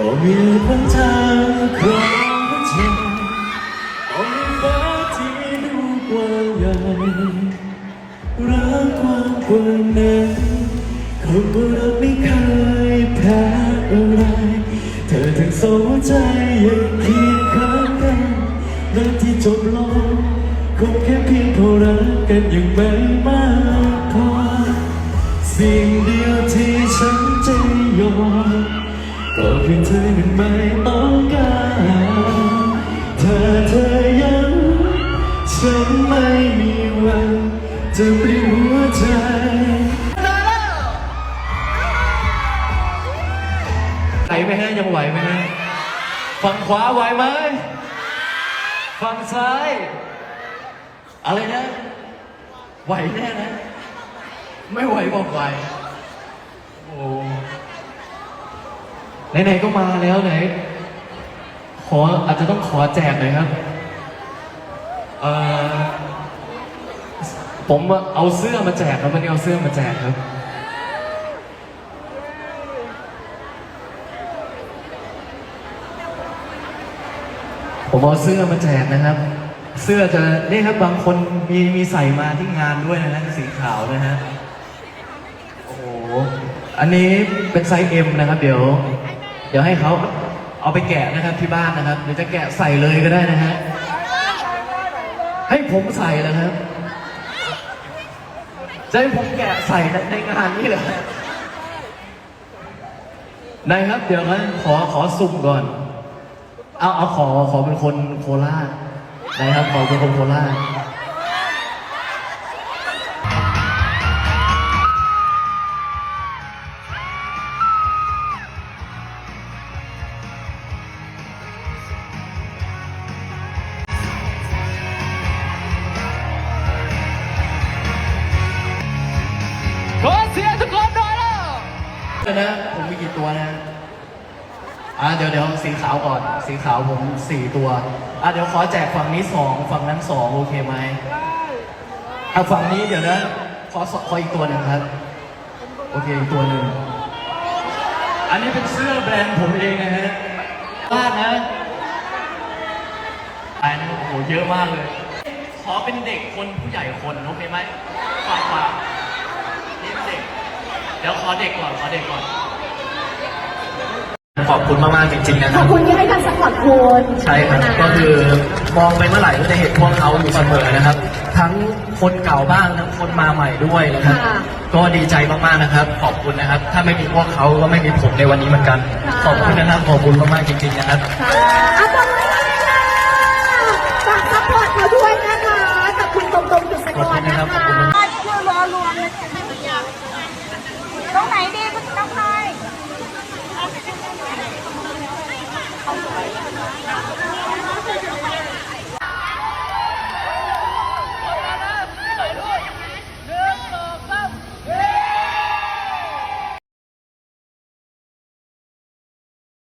ก็มีพันทางของใจโอ้ยฟ้าที่ดูกว้างใหญ่รักกว้างกว่านั้นคำว่ารักไม่เคยแพ้อะไร เธอทั้งสองใจยังเคียงข้างกันรักที่จบลงคงแค่เพียงเพรารักกันยังไม่มากพอสิ่งเดียวที่ฉันจะยอม ก็คือเธอนั้นไม่ต้องการถ้าเธอยังฉันไม่มีวันจะเปลี่ยนหัวใจไหวไหมฮะยังไหวไหมฮะฝั่งขวาไหวไหมฝั่งซ้าย อะไรนะ ไหวแน่นะ ไม่ไหวบอกไหวโอ้ ไหนๆก็มาแล้วไหน ขออาจจะต้องขอแจกหน่อยครับเอ่อผมเอาเสื้อมาแจกครับวันนี้เอาเสื้อมาแจกครับ ผมเอาเสื้อมาแจกนะครับ เสื้อจะนี่ครับบางคนมีมีใส่มาที่งานด้วยนะฮะสีขาวนะฮะโอ้โหอันนี้เป็นไซส์เอ็มนะครับ เดี๋ยว เดี๋ยวให้เขาเอาไปแกะนะครับที่บ้านนะครับหรือจะแกะใส่เลยก็ได้นะฮะให้ผมใส่นะครับจะให้ผมแกะใส่ในงานนี้เหรอได้ครับ เดี๋ยวงั้นขอขอสุ่มก่อน เอาเอาขอขอเป็นคนโคราชนะครับขอเป็นคนโคราช สียงทุกคนหน่อยแล้วนะผมมีกี่ตัวนะ อ่าเดี๋ยวเดี๋ยวสีขาวก่อน สีขาวผมสี่ตัว อะเดี๋ยวขอแจกฝั่งนี้สองฝั่งนั้นสองโอเคไหมอะฝั่งนี้เดี๋ยวนะ ขอสขออีกตัวหนึ่งครับ โอเคอีกตัวหนึ่ง อันนี้เป็นเสื้อแบรนด์ผมเองนะฮะบ้านนะอันนี้โอ้โหเยอะมากเลย ขอเป็นเด็กคนผู้ใหญ่คนโอเคไหม ขอเด็กก่อนขอเด็กก่อน ขอบคุณมากๆจริงๆนะครับขอบคุณที่ให้การสปอร์ตคุณใช่ครับก็คือมองไปเมื่อไหร่ก็จะเห็นพวกเขาอยู่เสมอนะครับ ทั้งคนเก่าบ้างทั้งคนมาใหม่ด้วยนะครับก็ดีใจมากๆนะครับ ขอบคุณนะครับ ถ้าไม่มีพวกเขาก็ไม่มีผมในวันนี้เหมือนกันขอบคุณนะครับขอบคุณมากๆจริงๆนะครับอ่ตมือให้ค่ฝากสปอร์ตเขาด้วยนะคะขอบคุณตรงๆจุดสกอร์นะคะ Con này đi